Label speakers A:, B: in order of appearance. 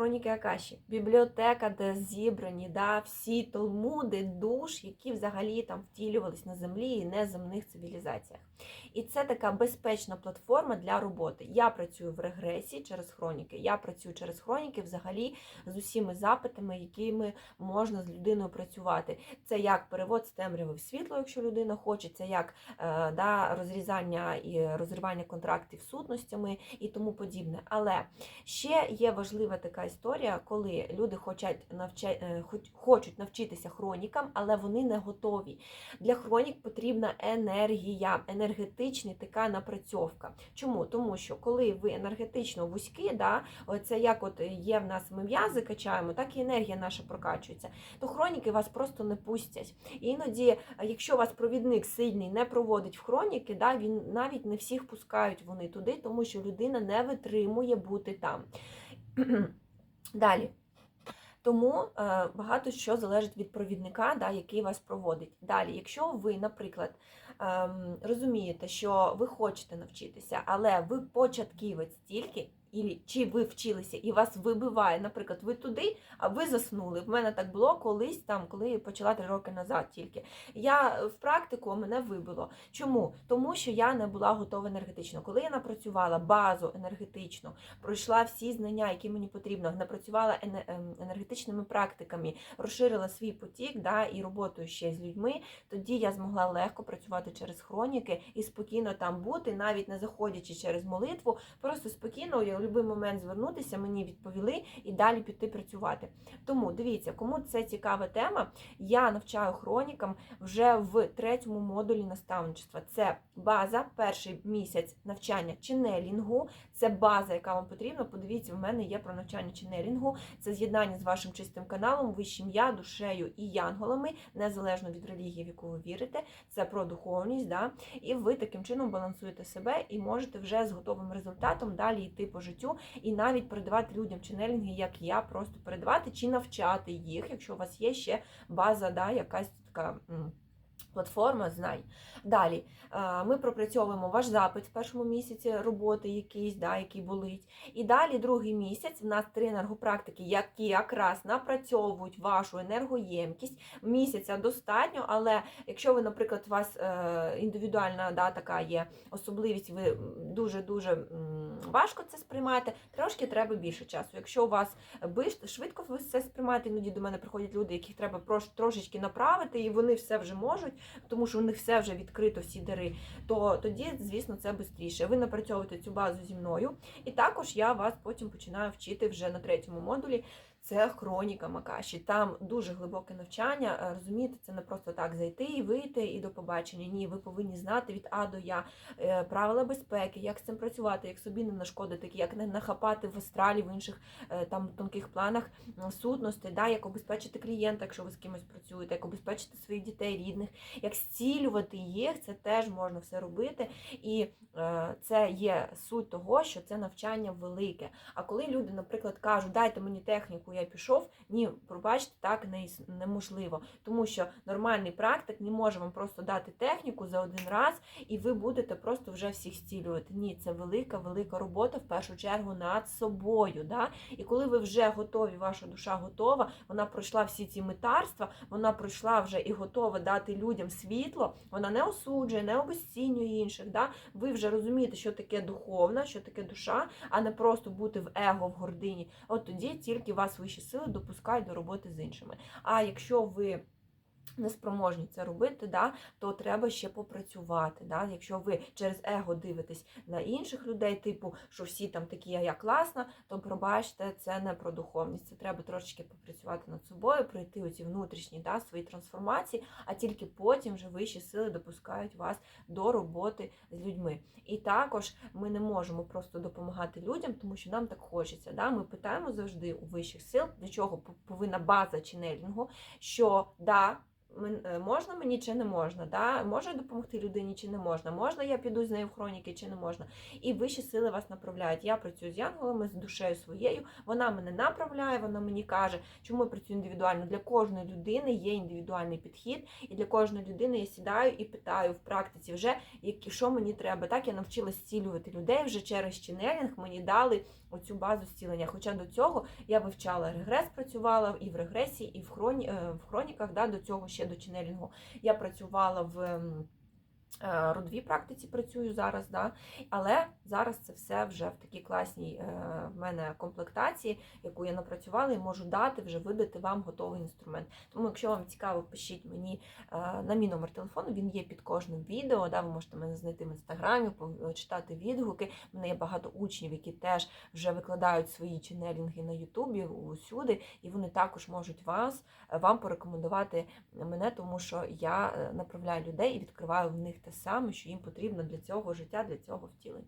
A: Хроніки Акаші, бібліотека, де зібрані да, всі толмуди, душ, які взагалі там втілювались на землі і неземних цивілізаціях. І це така безпечна платформа для роботи. Я працюю в регресії через хроніки. Я працюю через хроніки взагалі з усіма запитами, якими можна з людиною працювати. Це як перевод з темряви в світло, якщо людина хоче, це як е, да, розрізання і розривання контрактів сутностями і тому подібне. Але ще є важлива така історія, коли люди хочуть, навча... е, хоч- хочуть навчитися хронікам, але вони не готові. Для хронік потрібна енергія, енергетична така напрацьовка. Чому? Тому що коли ви енергетично вузькі, да, це як от є в нас ми м'язи качаємо, так і енергія наша прокачується, то хроніки вас просто не пустять. І іноді, якщо вас провідник сильний не проводить в хроніки, да, він навіть не всіх пускають вони туди, тому що людина не витримує бути там. Далі. Тому е, багато що залежить від провідника, да, який вас проводить. Далі, якщо ви, наприклад, ем, розумієте, що ви хочете навчитися, але ви початківець тільки, ілі- чи ви вчилися і вас вибиває, наприклад, ви туди, а ви заснули. В мене так було колись, там, коли почала три роки назад тільки. Я в практику мене вибило. Чому? Тому що я не була готова енергетично. Коли я напрацювала базу енергетичну, пройшла всі знання, які мені потрібно, напрацювала ем, енергетичними практиками, розширила свій потік да, і роботою ще з людьми, тоді я змогла легко працювати через хроніки і спокійно там бути, навіть не заходячи через молитву, просто спокійно я в будь-який момент звернутися, мені відповіли і далі піти працювати. Тому дивіться, кому це цікава тема, я навчаю хронікам вже в третьому модулі наставничества. Це база, перший місяць навчання ченелінгу. Це база, яка вам потрібна. Подивіться, в мене є про навчання ченелінгу. Це з'єднання з вашим чистим каналом, вищим я, душею і янголами, незалежно від релігії, в яку ви вірите. Це про духовність. Да? І ви таким чином балансуєте себе і можете вже з готовим результатом далі йти по життю і навіть передавати людям ченелінги, як я, просто передавати чи навчати їх, якщо у вас є ще база, да, якась така. Платформа знай. Далі е, ми пропрацьовуємо ваш запит в першому місяці роботи, якийсь, да, який болить. І далі другий місяць в нас три енергопрактики, які якраз напрацьовують вашу енергоємкість. Місяця достатньо, але якщо ви, наприклад, у вас е, індивідуальна да, така є особливість, ви дуже-дуже важко це сприймаєте, трошки треба більше часу. Якщо у вас швидко ви це сприймаєте, іноді до мене приходять люди, яких треба трошечки направити, і вони все вже можуть, тому що у них все вже відкрито, всі дари, то тоді, звісно, це швидше. Ви напрацьовуєте цю базу зі мною, і також я вас потім починаю вчити вже на третьому модулі. Це хроніка Макаші. Там дуже глибоке навчання. Е, Розумієте, це не просто так зайти і вийти і до побачення. Ні, ви повинні знати від А до Я е, правила безпеки, як з цим працювати, як собі не нашкодити, як не нахапати в астралі, в інших е, там тонких планах сутностей, да, як обезпечити клієнта, якщо ви з кимось працюєте, як обезпечити своїх дітей, рідних, як зцілювати їх, це теж можна все робити. І це є суть того, що це навчання велике. А коли люди, наприклад, кажуть, дайте мені техніку, я пішов, ні, пробачте, так не неможливо. Тому що нормальний практик не може вам просто дати техніку за один раз, і ви будете просто вже всіх зцілювати. Ні, це велика, велика робота в першу чергу над собою. Да? І коли ви вже готові, ваша душа готова, вона пройшла всі ці метарства, вона пройшла вже і готова дати людям світло, вона не осуджує, не обесцінює інших. Да? Ви вже розумієте, що таке духовна, що таке душа, а не просто бути в его, в гордині. От тоді тільки вас вищі сили допускають до роботи з іншими. А якщо ви не спроможні це робити, да, то треба ще попрацювати. Да? Якщо ви через его дивитесь на інших людей, типу, що всі там такі, я класна, то пробачте, це не про духовність. Це треба трошечки попрацювати над собою, пройти оці внутрішні да, свої трансформації, а тільки потім вже вищі сили допускають вас до роботи з людьми. І також ми не можемо просто допомагати людям, тому що нам так хочеться. Да? Ми питаємо завжди у вищих сил, для чого повинна база ченелінгу, що да. Е, можна мені чи не можна, да? може допомогти людині чи не можна, можна я піду з нею в хроніки чи не можна. І вищі сили вас направляють. Я працюю з янголами, з душею своєю, вона мене направляє, вона мені каже, чому я працюю індивідуально. Для кожної людини є індивідуальний підхід, і для кожної людини я сідаю і питаю в практиці вже, що мені треба. Так я навчилась зцілювати людей вже через ченелінг мені дали оцю базу зцілення. Хоча до цього я вивчала регрес, працювала і в регресії, і е, в хроніках, да, до цього ще до ченелінгу. Я працювала в родовій практиці, працюю зараз, да, але зараз це все вже в такій класній е, в мене комплектації, яку я напрацювала і можу дати, вже видати вам готовий інструмент. Тому, якщо вам цікаво, пишіть мені е, на мій номер телефону, він є під кожним відео. Да, ви можете мене знайти в інстаграмі, читати відгуки. У мене є багато учнів, які теж вже викладають свої ченелінги на Ютубі усюди, і вони також можуть вас вам порекомендувати мене, тому що я е, направляю людей і відкриваю в них те саме, що їм потрібно для цього життя, для цього втілення.